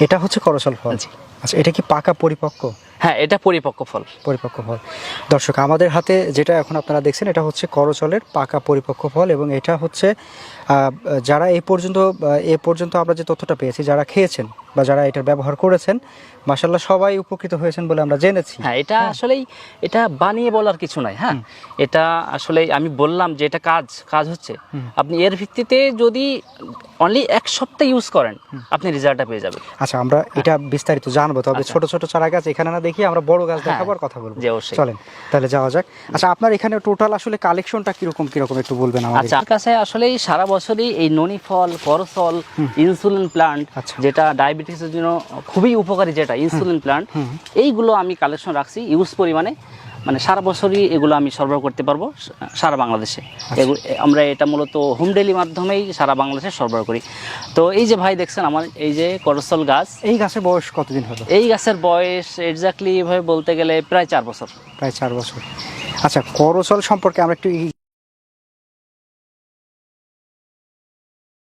এটা হচ্ছে করসল ফল। জি। আচ্ছা এটা কি পাকা পরিপক্ক? হ্যাঁ এটা পরিপক্ক ফল। পরিপক্ক ফল। দর্শক আমাদের হাতে যেটা এখন আপনারা দেখছেন এটা হচ্ছে করচলের পাকা পরিপক্ক ফল এবং এটা হচ্ছে যারা এই পর্যন্ত এ পর্যন্ত আমরা যে তথ্যটা পেয়েছি যারা খেয়েছেন বা যারা এটার ব্যবহার করেছেন মাসাল্লাহ সবাই উপকৃত হয়েছেন বলে আমরা জেনেছি। হ্যাঁ এটা আসলেই এটা বানিয়ে বলার কিছু নাই হ্যাঁ? এটা আসলে আমি বললাম যে এটা কাজ কাজ হচ্ছে। আপনি এর ভিত্তিতে যদি অনলি এক সপ্তাহ ইউজ করেন আপনি রেজাল্টটা পেয়ে যাবেন। আচ্ছা আমরা এটা বিস্তারিত জানব তবে আচ্ছা। ছোট ছোট চারা গাছ এখানে না দেখি আমরা বড় গাছ দেখাবার কথা বলব। চলেন তাহলে যাওয়া যাক। আচ্ছা আপনার এখানে টোটাল আসলে কালেকশনটা কীরকম কীরকম একটু বলবেন আমাদের। আচ্ছা কাছে আসলেই সারা বছরই এই ননি ফল করসল ইনসুলিন প্লান্ট আচ্ছা। যেটা ডায়াবেটিসের জন্য খুবই উপকারী যেটা ইনসুলিন প্লান্ট এইগুলো আমি কালেকশন রাখছি ইউজ পরিমাণে। মানে সারা বছরই এগুলো আমি সরবরাহ করতে পারব সারা বাংলাদেশে। আচ্ছা। আমরা এটা মূলত হোম ডেলি মাধ্যমেই সারা বাংলাদেশে সরবরাহ করি। তো এই যে ভাই দেখছেন আমার এই যে করসল গাছ। এই গাছের বয়স কতদিন হলো? এই গাছের বয়স এক্স্যাক্টলি ভাবে বলতে গেলে প্রায় চার বছর। প্রায় চার বছর। আচ্ছা করসল সম্পর্কে আমরা একটু